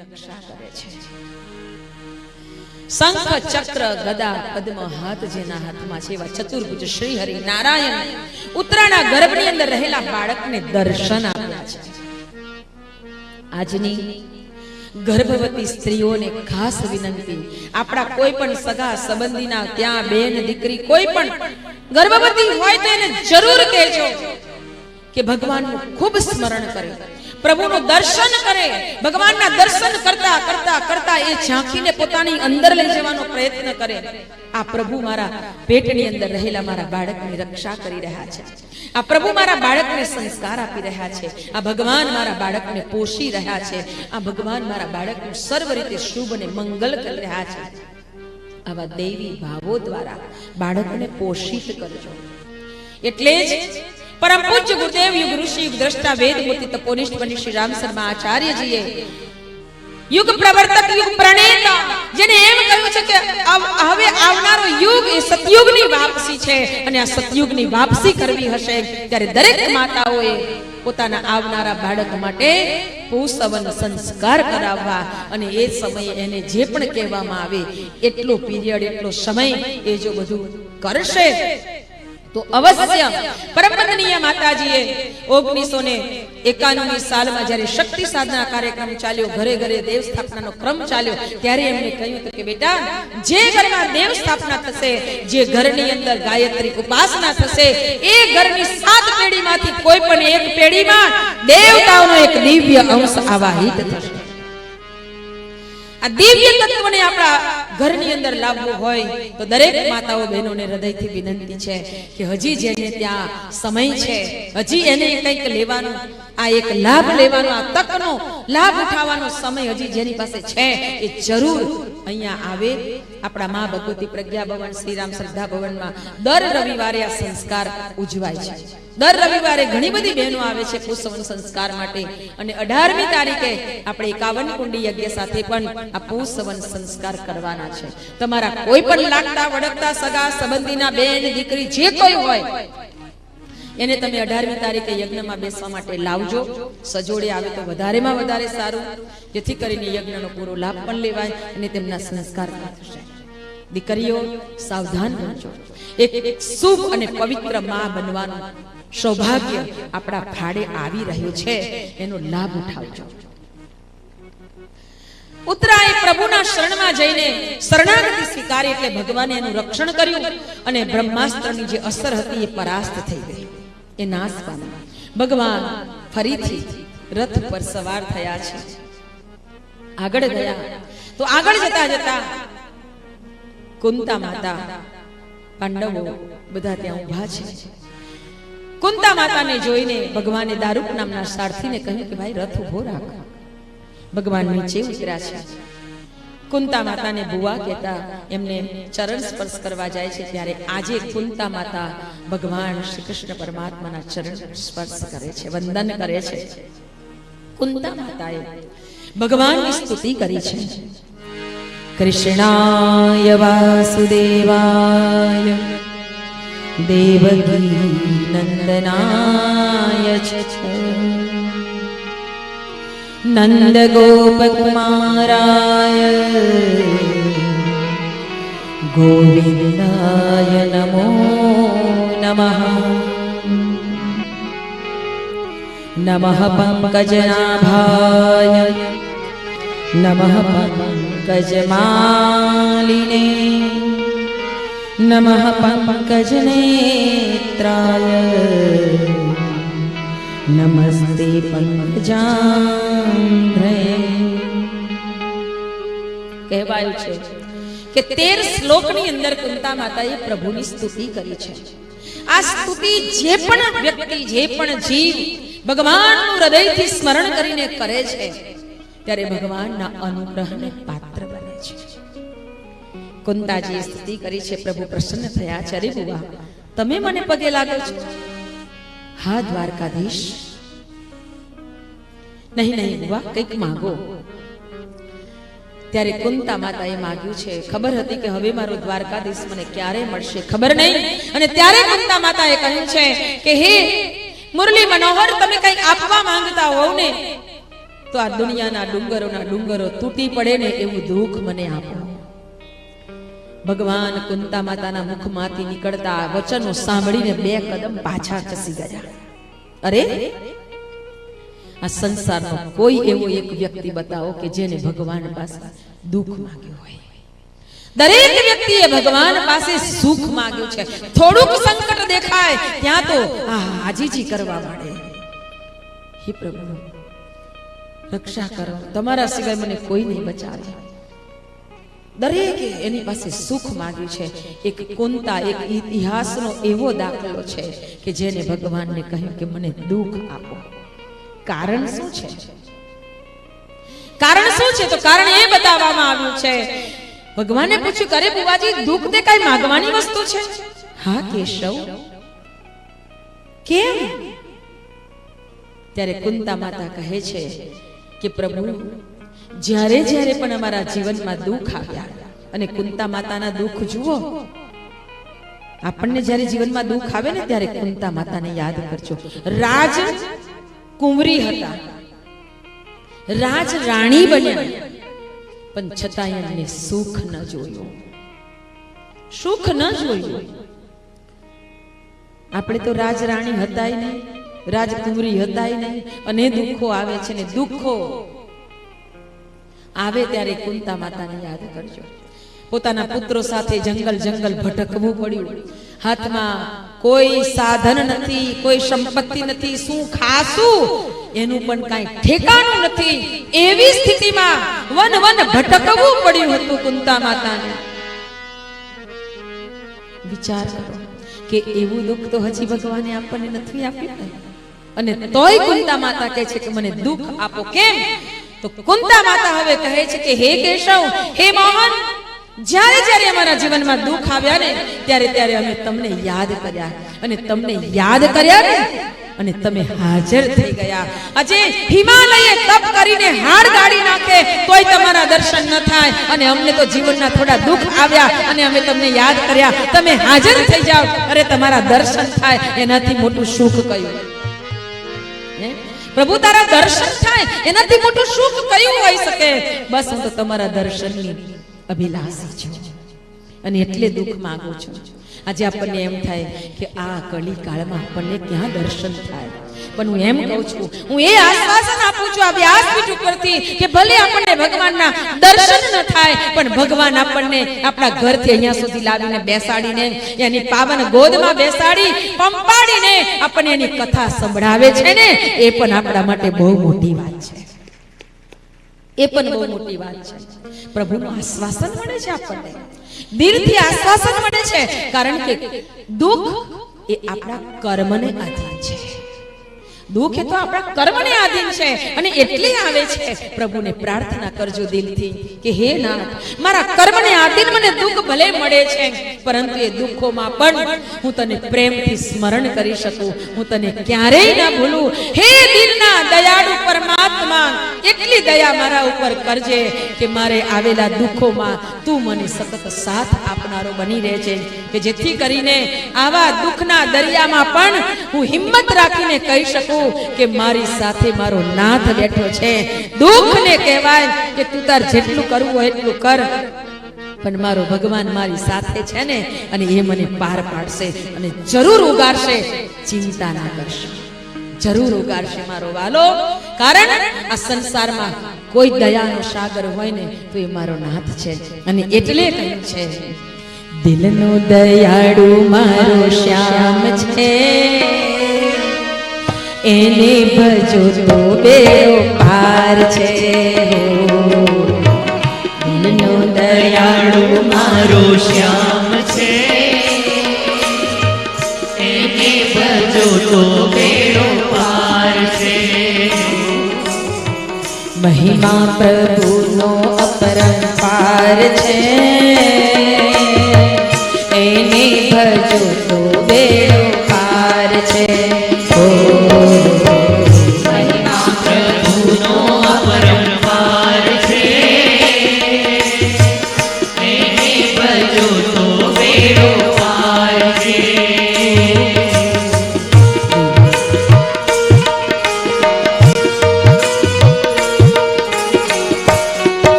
રક્ષા કરે શંખ ચક્ર ગદા પદ્મ હાથ જેના હાથમાં છે એવા ચતુર્ભુજ શ્રી હરિ નારાયણ. ઉત્તરાના ગર્ભની અંદર રહેલા બાળકને દર્શન આપ્યા છે. આજની ગર્ભવતી સ્ત્રીઓને ખાસ વિનંતી, આપણા કોઈ પણ સગા સંબંધીના, ત્યાં બેન, દીકરી, કોઈ પણ ગર્ભવતી હોય તો એને જરૂર કહેજો કે ભગવાનનું ખૂબ સ્મરણ કરે. પ્રભુનું દર્શન કરે, ભગવાનના દર્શન કરતા કરતા કરતા એ ઝાંખીને પોતાની અંદર લઈ જવાનો પ્રયત્ન કરે. આ પ્રભુ મારા પેટની અંદર રહેલા મારા બાળકની રક્ષા કરી રહ્યા છે. આ પ્રભુ મારા બાળકને સંસ્કાર આપી રહ્યા છે. આ ભગવાન મારા બાળકને પોષી રહ્યા છે. આ ભગવાન મારા બાળકનું સર્વ રીતે શુભ અને મંગલ કરી રહ્યા છે. આવા દૈવી ભાવો દ્વારા બાળકને પોષિત કરજો. એટલે જ પરમ પૂજ્ય ગુરુદેવ યુગ ઋષિ દ્રષ્ટા વેદ મૂર્તિ તપોનિષ્ઠ બની શ્રી રામ શર્મા આચાર્યજીએ યુગ પ્રવર્તક યુગ પ્રણેતા, જેને એમ કહ્યું છે કે હવે આવનારો યુગ એ સતયુગની વાપસી છે અને આ સતયુગની વાપસી કરવી હશે ત્યારે દરેક માતાઓએ પોતાના આવનારા બાળક માટે પુસવન સંસ્કાર કરાવવા અને એ સમયે એને જે પણ કહેવામાં આવે, એટલો પીરિયડ, એટલો સમય એ જો બધું કરશે તો અવશ્ય પરમપંદનીય માતાજીએ ઓગણીસો ને એકાણું સાલમાં જ્યારે શક્તિ સાધના કાર્યક્રમ ચાલ્યો, ઘરે ઘરે દેવ સ્થાપનાનો ક્રમ ચાલ્યો, ત્યારે એમને કહ્યું કે, બેટા, જે ઘરમાં દેવ સ્થાપના થશે, જે ઘરની અંદર ગાયત્રી ઉપાસના થશે, એ ઘરની સાત પેઢીમાંથી કોઈ પણ એક પેઢીમાં દેવતાઓનો એક દિવ્ય અંશ આવાહિત થશે. આ દિવ્ય તત્વને આપણા ઘરની અંદર લાવવું હોય તો દરેક માતાઓ બહેનોને હૃદયથી વિનંતી છે કે હજી જેને ત્યાં સમય છે, હજી એને કંઈક લેવાનો, આ એક લાભ લેવાનો, આ તકનો લાભ ઉઠાવવાનો સમય હજી જેની પાસે છે એ જરૂર અહીંયા આવે. આપણા મા ભગવતી પ્રજ્ઞા ભવન, શ્રીરામ શ્રદ્ધા ભવનમાં દર રવિવારે આ સંસ્કાર ઉજવાય છે. દર રવિવારે ઘણી બધી બહેનો આવે છે પુષ્પવન સંસ્કાર માટે. અને અઢારમી તારીખે આપણે એકાવન કુંડી યજ્ઞ સાથે પણ આ પુષ્પવન સંસ્કાર કરવાના છે. તમારા કોઈ પણ લાગતા વડકતા સગા સંબંધીના બેન, દીકરી, જે કોઈ હોય, એને તમે અઢારમી તારીખે યજ્ઞમાં બેસવા માટે લાવજો. સજોડે આવે તો વધારેમાં વધારે સારું. જેથી કરીને યજ્ઞનો પૂરો લાભ પણ લેવાય અને તેમના સંસ્કાર પણ થશે. દીકરીઓ, સાવધાન રહેજો. એક શુભ અને પવિત્રમાં બનવાનું સૌભાગ્ય આપણા ફાડે આવી રહ્યું છે, એનો લાભ ઉઠાવજો. ઉત્તરાએ પ્રભુના શરણમાં જઈને શરણાગતિ સ્વીકારી એટલે ભગવાને એનું રક્ષણ કર્યું અને બ્રહ્માસ્ત્રની જે અસર હતી એ પરાસ્ત થઈ ગઈ. એ નાશ પામી. ભગવાન ફરીથી રથ પર સવાર થયા છે. આગળ ગયા. તો આગળ જતા જતા કુંતા માતા પાંડવો બધા ત્યાં ઊભા છે. કુંતા માતાને જોઈને ભગવાને દારૂક નામના સારથીને કહ્યું કે ભાઈ રથ ઊભો રાખ. ભગવાન નીચે ઉતર્યા છે. કુંતા માતાને બુવા કહેતા એમને ચરણ સ્પર્શ કરવા જાય છે. ત્યારે આજે કુંતા માતા ભગવાન શ્રી કૃષ્ણ પરમાત્માના ચરણ સ્પર્શ કરે છે વંદન કરે છે. કુંતા માતાએ ભગવાનની સ્તુતિ કરી છે. નંદનાય ચ નંદ ગોપકુમારાય ગોવિંદાય નમો नमः નમઃ પંકજનાભાય નમઃ પંકજમાલિને નમઃ પંકજનેત્રાય નમસ્તે કહેવાયું છે કે તેર શ્લોકની અંદર કુંતા માતાએ પ્રભુની સ્તુતિ કરી છે આ સ્તુતિ જે પણ વ્યક્તિ જે પણ જીવ ભગવાનનું હૃદયથી સ્મરણ કરીને કરે છે ત્યારે ભગવાનના અનુગ્રહને પાત્ર બને છે. કુંતાજી સ્તુતિ કરી છે, પ્રભુ પ્રસન્ન થયા. છે અરે બુવા તમે મને પગે લાગો છો? હા, દ્વારકાધીશ. નહીં નહીં બુવા કંઈક માંગો. ત્યારે કુંતા માતાએ માગ્યું છે, ખબર હતી કે હવે મારો દ્વારકાધીશ મને ક્યારે મળશે, ખબર નહીં? અને ત્યારે કુંતા માતાએ કહ્યું છે કે, હે, મુરલી મનોહર, તમે કંઈક આપવા માંગતા હોવ ને તો આ દુનિયાના ડુંગરોના ડુંગરો તૂટી પડે ને એવું દુઃખ મને આપો. ભગવાન કુંતા માતાના મુખમાંથી નીકળતા વચનો સાંભળીને બે કદમ પાછા ખસી ગયા. અરે? આ સંસારનો કોઈ એવો એક વ્યક્તિ બતાવો કે જેને ભગવાન પાસે દુઃખ માંગ્યું હોય. દરેક વ્યક્તિએ ભગવાન પાસે સુખ માંગ્યું છે. થોડુંક સંકટ દેખાય, ત્યાં તો આ હાજીજી કરવા માંડે. હે પ્રભુ રક્ષા કરો. તમારા સિવાય મને કોઈ નહીં બચાવે. દરેકે એની પાસે સુખ માગ્યું છે. એક કુંતા, એક ઇતિહાસનો એવો દાખલો છે કે જેને ભગવાનને કહ્યું કે મને દુઃખ આપો. કારણ શું છે? કારણ શું છે? તો કારણ એ બતાવવામાં આવ્યું છે. ભગવાને પૂછ્યું કરે બુવાજી દુઃખ તે કઈ માગવાની વસ્તુ છે? હા, કેશવ. કેમ? ત્યારે કુંતા માતા કહે છે કે પ્રભુ, જ્યારે જ્યારે પણ અમારા જીવનમાં દુઃખ આવ્યા અને કુંતા માતાના દુઃખ જુઓ, આપણને જ્યારે જીવનમાં દુઃખ આવે ને ત્યારે કુંતા માતાને યાદ કરજો. રાજ કુંવરી હતા. રાજ રાણી બન્યા. પણ છતાંય એમને સુખ ન જોયું. સુખ ન જોયું. આપણે તો રાજ રાણી હતાય નહીં. રાજકુંવરી હતાય નહીં અને દુઃખો આવે છે ને દુઃખો આવે ત્યારે કુંતા માતાને યાદ કરજો. પોતાના પુત્રો સાથે જંગલ જંગલ ભટકવું પડ્યું. હાથમાં કોઈ સાધન નથી, કોઈ સંપત્તિ નથી, શું ખાશું એનું પણ કાંઈ ઠેકાણું નથી. એવી સ્થિતિમાં વન વન ભટકવું પડ્યું હતું કુંતા માતાને. વિચાર કરો કે એવું દુઃખ તો હજી ભગવાને આપણને નથી આપ્યું. અને તોય કુંતા માતા કહે છે કે મને દુઃખ આપો કેમ? તો કુંતા માતા હવે કહે છે કે, હે કેશવ, હે મોહન, જ્યારે જ્યારે અમારા જીવનમાં દુઃખ આવ્યા ને, ત્યારે ત્યારે અમે તમને યાદ કર્યા. અને તમને યાદ કર્યા ને, અને તમે હાજર થઈ ગયા. આજે હિમાલયે તપ કરીને હાડ ગાડી નાખે, તોય તમારા દર્શન ન થાય. અને અમને તો જીવનના થોડા દુઃખ આવ્યા, અને અમે તમને યાદ કર્યા. તમે હાજર થઈ જાઓ. અરે, તમારા દર્શન થાય. એનાથી મોટું સુખ કયું? પ્રભુ, તારા દર્શન થાય. એનાથી મોટું સુખ કયું હોઈ શકે? બસ હું તો તમારા દર્શનની અભિલાષી છું. અને એટલે દુઃખ માંગુ છું. આજે આપણને એમ થાય કે આ કળી કાળમાં આપણને ક્યાં દર્શન થાય? પણ હું એમ કહું છું, હું એ આશ્વાસન આપું છું આ વ્યાસપીઠ ઉપરથી કે ભલે આપણને ભગવાનના દર્શન ન થાય, પણ ભગવાન આપણને આપણા ઘરથી અહીંયા સુધી લાવીને બેસાડીને એની પાવન ગોદમાં બેસાડી, પંપાડીને આપણને એની કથા સંભળાવે છે ને? એ પણ આપણા માટે બહુ મોટી વાત છે. એ પણ બહુ મોટી વાત છે. પ્રભુનું આશ્વાસન મળે છે આપણને. દિલથી આશ્વાસન મળે છે. કારણ કે દુઃખ એ આપણા કર્મને આધીન છે. દુઃખ એ તો આપણા કર્મને આધીન છે અને એટલે આવે છે. પ્રભુને પ્રાર્થના કરજો દિલથી કે હે નાથ, મારા કર્મને આધીન મને દુઃખ ભલે મળે છે, પરંતુ એ દુઃખોમાં પણ હું તને પ્રેમથી સ્મરણ કરી શકું. હું તને ક્યારેય ના ભૂલું. હે દિલના દયાળુ પરમાત્મા એટલી દયા મારા ઉપર કરજે કે મારે આવેલા દુઃખોમાં તું મને સતત સાથ આપનારો બની રહેજે. કે જેથી કરીને આવા દુઃખના દરિયામાં પણ હું હિંમત રાખીને કહી શકું કે મારી સાથે મારો નાથ બેઠો છે. દુઃખને કહેવાય કે તું તાર જેટલું કરવું હોય એટલું કર. પણ મારો ભગવાન મારી સાથે છે ને, અને એ મને પાર પાડશે અને જરૂર ઉગારશે ચિંતા ના કરશે. જરૂર ઉગાડશે મારો વાલો. કારણ આ સંસારમાં કોઈ દયાનો સાગર હોય ને તો એ મારો નાથ છે. અને એટલે કહ્યું છે, દિલનો દયાળુ મારો શ્યામ છે. એને ભજો તો બેડો પાર છે. દિલનો દયાળુ મારો શ્યામ છે. એને ભજો તો બેડો મહિમા પ્રભુનો અપરંપાર છે. એને ભજો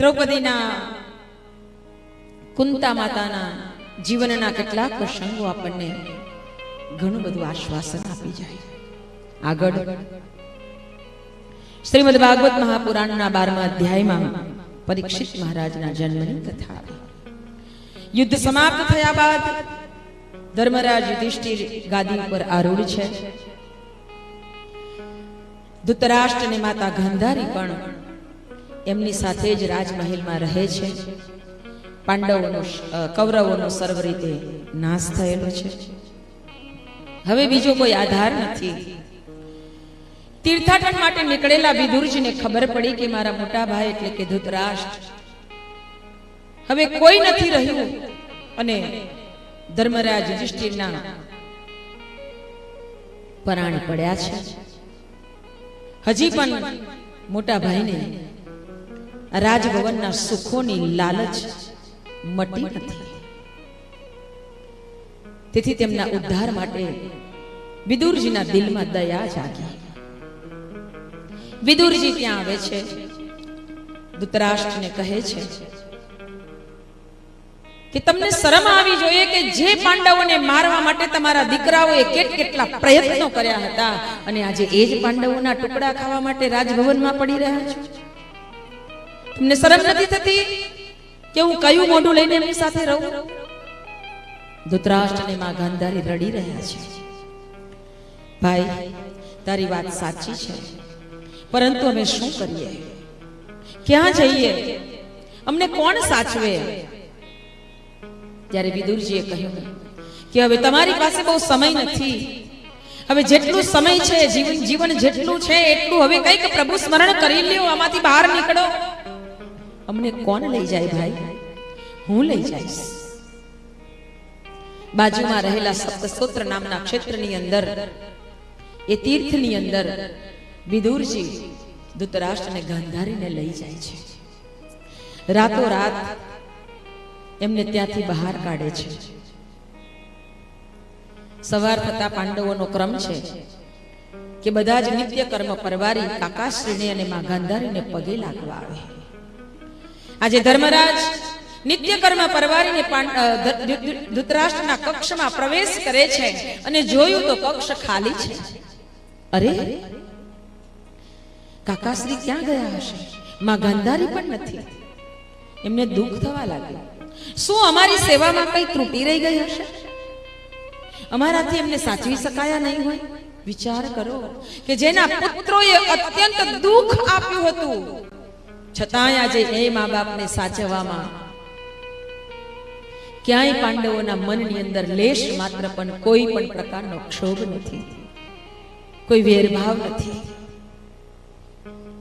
દ્રૌપદીના કુંતા માતાના જીવનના કેટલાક પ્રસંગો આપણને ઘણું બધું આશ્વાસન આપી જાય. આગળ. શ્રીમદ ભાગવત મહાપુરાણના બારમા અધ્યાયમાં પરીક્ષિત મહારાજના જન્મની કથા યુદ્ધ સમાપ્ત થયા બાદ ધર્મરાજ યુધિષ્ઠિર ગાદી ઉપર આરૂઢ છે. ધૃતરાષ્ટ્ર અને માતા ગાંધારી પણ એમની સાથે જ રાજમહેલમાં રહે છે. પાંડવોનો કૌરવોનો સર્વ રીતે નાશ થયેલો છે. હવે બીજો કોઈ આધાર નથી. તીર્થાટન માટે નીકળેલા વિદુરજીને ખબર પડી કે મારા મોટા ભાઈ એટલે કે ધૃતરાષ્ટ્ર. હવે કોઈ નથી રહ્યું અને ધર્મરાજ યુધિષ્ઠિરના પરાણે પડ્યા છે. હજી પણ મોટા ભાઈને રાજભવનના સુખોની લાલચ મટી નથી. તેથી તેમના ઉદ્ધાર માટે વિદુરજીના દિલમાં દયા જાગી. વિદુરજી ત્યાં આવે છે. ધૃતરાષ્ટ્રને કહે છે કે તમને શરમ આવી જોઈએ કે જે પાંડવોને મારવા માટે તમારા દીકરાઓએ કેટ કેટલા પ્રયત્નો કર્યા હતા અને આજે એ જ પાંડવોના ટુકડા ખાવા માટે રાજભવનમાં પડી રહ્યા છો? તમને શરમ નથી થતી કે હું કયું મોઢું લઈને એમની સાથે રહું? ધૃતરાષ્ટ્ર અને માં ગાંધારી રડી રહ્યા છે. ભાઈ, તારી વાત સાચી છે. પરંતુ અમે શું કરીએ? ક્યાં જઈએ? અમને કોણ સાચવે? ત્યારે વિદુરજીએ કહ્યું કે હવે તમારી પાસે બહુ સમય નથી. હવે જેટલું સમય છે, જીવન જીવન જેટલું છે, એટલું હવે કંઈક પ્રભુ સ્મરણ કરી લ્યો, આમાંથી બહાર નીકળો. અમને કોણ લઈ જાય ભાઈ? હું લઈ જઈશ. બાજુમાં રહેલા સપ્તસ્તોત્ર નામના ક્ષેત્રની અંદર, એ તીર્થની અંદર વિદુરજી ધૃતરાષ્ટ્રને ગાંધારીને લઈ જાય છે. રાતો રાત એમને ત્યાંથી બહાર કાઢે છે. સવાર થતા પાંડવોનો ક્રમ છે કે બધા જ નિત્ય કર્મ પરવારી કાકાશ્રીને અને મા ગાંધારીને પગે લાગવા આવે. આજે ધર્મરાજ નિત્યકર્મ પરવારીને ધૃતરાષ્ટ્રના કક્ષમાં પ્રવેશ કરે છે અને જોયું તો કક્ષ ખાલી છે. અરે, કાકાશ્રી ક્યાં ગયા હશે? માં ગાંધારી પણ નથી. એમને દુઃખ થવા લાગ્યું. શું અમારી સેવામાં કઈ ત્રુટી રહી ગઈ હશે? અમારાથી એમને સાચવી શકાયા નહીં હોય? વિચાર કરો કે જેના પુત્રોએ અત્યંત દુઃખ આપ્યું હતું છતાંય આજે એ મા બાપને સાચવવામાં ક્યાંય પાંડવોના મનની અંદર લેશ માત્ર પણ કોઈ પણ પ્રકારનો ક્ષોભ નથી, કોઈ વેરભાવ નથી.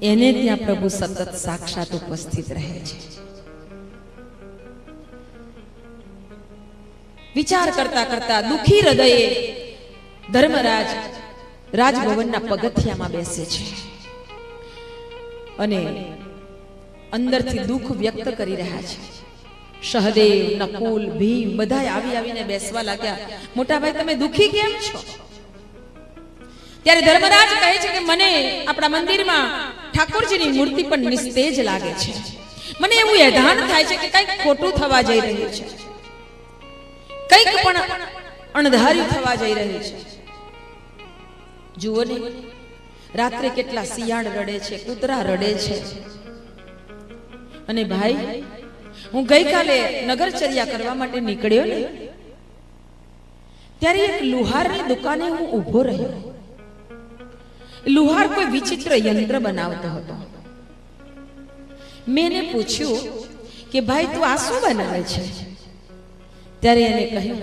એને ત્યાં પ્રભુ સતત સાક્ષાત ઉપસ્થિત રહે છે. વિચાર કરતા કરતા દુખી હૃદયે ધર્મરાજ રાજભવનના પગથિયામાં બેસે છે. અને અંદરથી દુઃખ વ્યક્ત કરી રહ્યા છે. સહદેવ નકુલ ભીમ બધા આવી આવીને બેસવા લાગ્યા. મોટા ભાઈ તમે દુખી કેમ છો? ત્યારે ધર્મરાજ કહે છે કે મને આપણા મંદિરમાં ઠાકોરજીની મૂર્તિ પણ નિસ્તેજ લાગે છે. મને એવું એધાન થાય છે કે કંઈક ખોટું થવા જઈ રહ્યું છે. કંઈક પણ અણધાર્યું થવા જઈ રહ્યું છે. જુઓ ને રાત્રે કેટલા શિયાળ રડે છે કૂતરા રડે છે. અને ભાઈ, હું ગઈકાલે નગરચર્યા કરવા માટે નીકળ્યો ને, ત્યારે એક લુહારની દુકાને હું ઊભો રહ્યો. લુહાર કોઈ વિચિત્ર યંત્ર બનાવતો હતો. મેં એને પૂછ્યું કે, ભાઈ, તું આ શું બનાવે છે? ત્યારે એને કહ્યું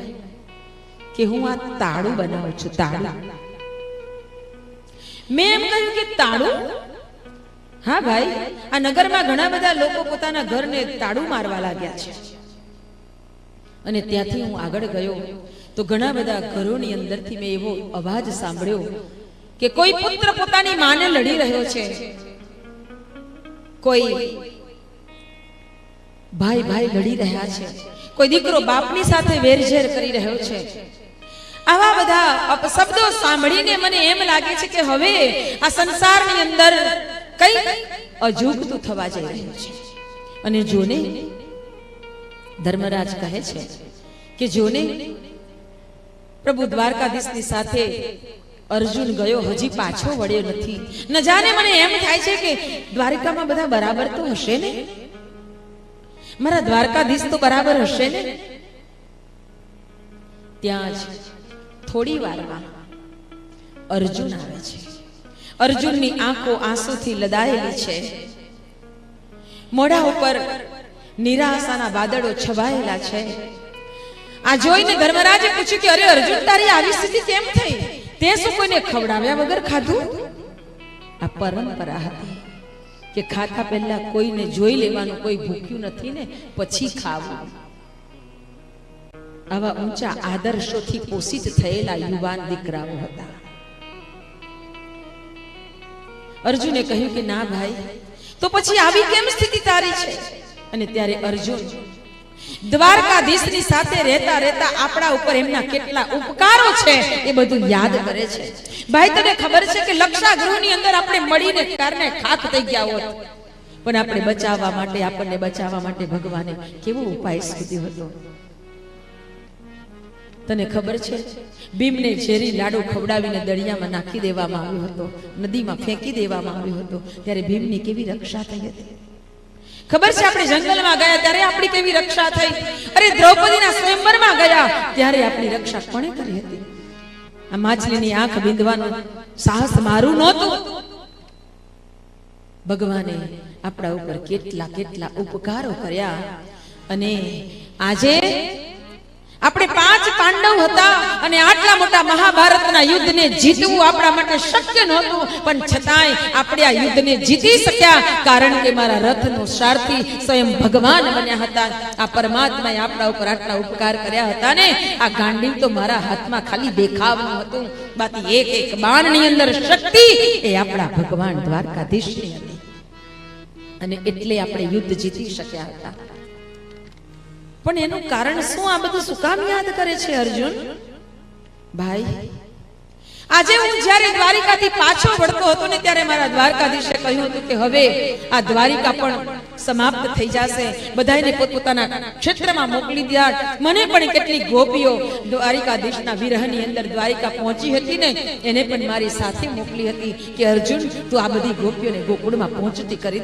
કે, હું આ તાળું બનાવું છું, તાળું. મેં એમ કહ્યું કે, તાળું? હા ભાઈ, આ નગરમાં ઘણા બધા લોકો પોતાના ઘરને તાળું મારવા લાગ્યા છે. અને ત્યાંથી હું આગળ ગયો તો ઘણા બધા ઘરોની અંદરથી મેં એવો અવાજ સાંભળ્યો કે કોઈ પુત્ર પોતાની માને લડી રહ્યો છે. કોઈ ભાઈ ભાઈ લડી રહ્યા છે. કોઈ દીકરો બાપની સાથે વેરઝેર કરી રહ્યો છે. આવા બધા અપશબ્દો સાંભળીને મને એમ લાગે છે કે હવે આ સંસારની અંદર કઈ અજુગતું થવા જઈ રહ્યું છે. અને જોને, ધર્મરાજ કહે છે કે જોને, પ્રભુ દ્વારકાધીશની સાથે અર્જુન ગયો, હજી પાછો વળ્યો નથી. ન જાણે મને એમ થાય છે કે દ્વારિકામાં બધા બરાબર તો હશે ને? મારા દ્વારકાધીશ તો બરાબર હશે ને? ત્યાં જ થોડી વારમાં અર્જુન આવે છે. અર્જુનની આંખો આંસુથી લદાયેલી છે. મોઢા ઉપર નિરાશાના વાદળો છવાયેલા છે. આ જોઈને ધર્મરાજે પૂછ્યું કે, અરે અર્જુન, તારી આવી સ્થિતિ કેમ થઈ? તે શું કોઈને ખવડાવ્યા વગર ખાધું? આ પરંપરા હતી કે ખાતા પહેલા કોઈને જોઈ લેવાનું કોઈ ભૂખ્યું નથી ને, પછી ખાવું. આવા ઊંચા આદર્શોથી પોષિત થયેલા યુવાન દીકરાઓ હતા. અર્જુને કહ્યું કે ના ભાઈ, તો પછી આવી કેમ સ્થિતિ તારી છે? અને ત્યારે અર્જુન દ્વારકાધીશની સાથે રહેતા રહેતા આપણા ઉપર એમના કેટલા ઉપકારો છે એ બધું યાદ કરે છે. ભાઈ, તને ખબર છે કે લક્ષાગૃહની અંદર આપણે મળીને કારણે ખાક થઈ ગયા હોત. પણ આપણે બચાવવા માટે, આપણને બચાવવા માટે ભગવાને કેવો ઉપાય શોધ્યો હતો? તને ખબર છે? ભીમને ઝેરી લાડુ ખવડાવીને દરિયામાં નાખી દેવામાં આવ્યો હતો, નદીમાં ફેંકી દેવામાં આવ્યો હતો, ત્યારે ભીમની કેવી રક્ષા થઈ હતી? ખબર છે આપણે જંગલમાં ગયા ત્યારે આપણી કેવી રક્ષા થઈ? અરે દ્રૌપદીના સ્વયંવરમાં ગયા ત્યારે આપણી રક્ષા કોણે કરી હતી? આ માછલીની આંખ બીંધવાનું સાહસ મારું નહોતું. ભગવાને આપણા ઉપર કેટલા કેટલા ઉપકારો કર્યા અને આજે આપણે પાંડવ હતા અને આટલા મોટા મહાભારતના યુદ્ધને જીતવું આપણા માટે શક્ય નહોતું. પણ છતાંય આપણે આ યુદ્ધને જીતી શક્યા કારણ કે મારા રથનો સારથી સ્વયં ભગવાન બન્યા હતા. આ પરમાત્માએ આપણા ઉપર આટલા ઉપકાર કર્યા હતા ને, આ ગાંડી તો મારા હાથમાં ખાલી દેખાવનું હતું. બાકી એક એક બાણની અંદર શક્તિ એ આપણા ભગવાન દ્વારકાધીશની હતી. અને એટલે આપણે યુદ્ધ જીતી શક્યા હતા. પણ એનું કારણ શું? આ બધું શું કામ યાદ કરે છે, અર્જુન? ભાઈ, આજે હું જ્યારે દ્વારિકાથી પાછો વળતો હતો ને ત્યારે મારા દ્વારકાધીશે કહ્યું હતું કે હવે આ દ્વારિકા પણ સમાપ્ત થઈ જશે. બધાને પોતપોતાના ક્ષેત્રમાં મોકલી દ્યા. મને પણ કેટલી ગોપીઓ દ્વારિકાધીશના વિરહની અંદર દ્વારિકા પહોંચી હતી ને, એને પણ મારી સાથે મોકલી હતી કે અર્જુન, તું આ બધી ગોપીઓને ગોકુળમાં પહોંચતી કરી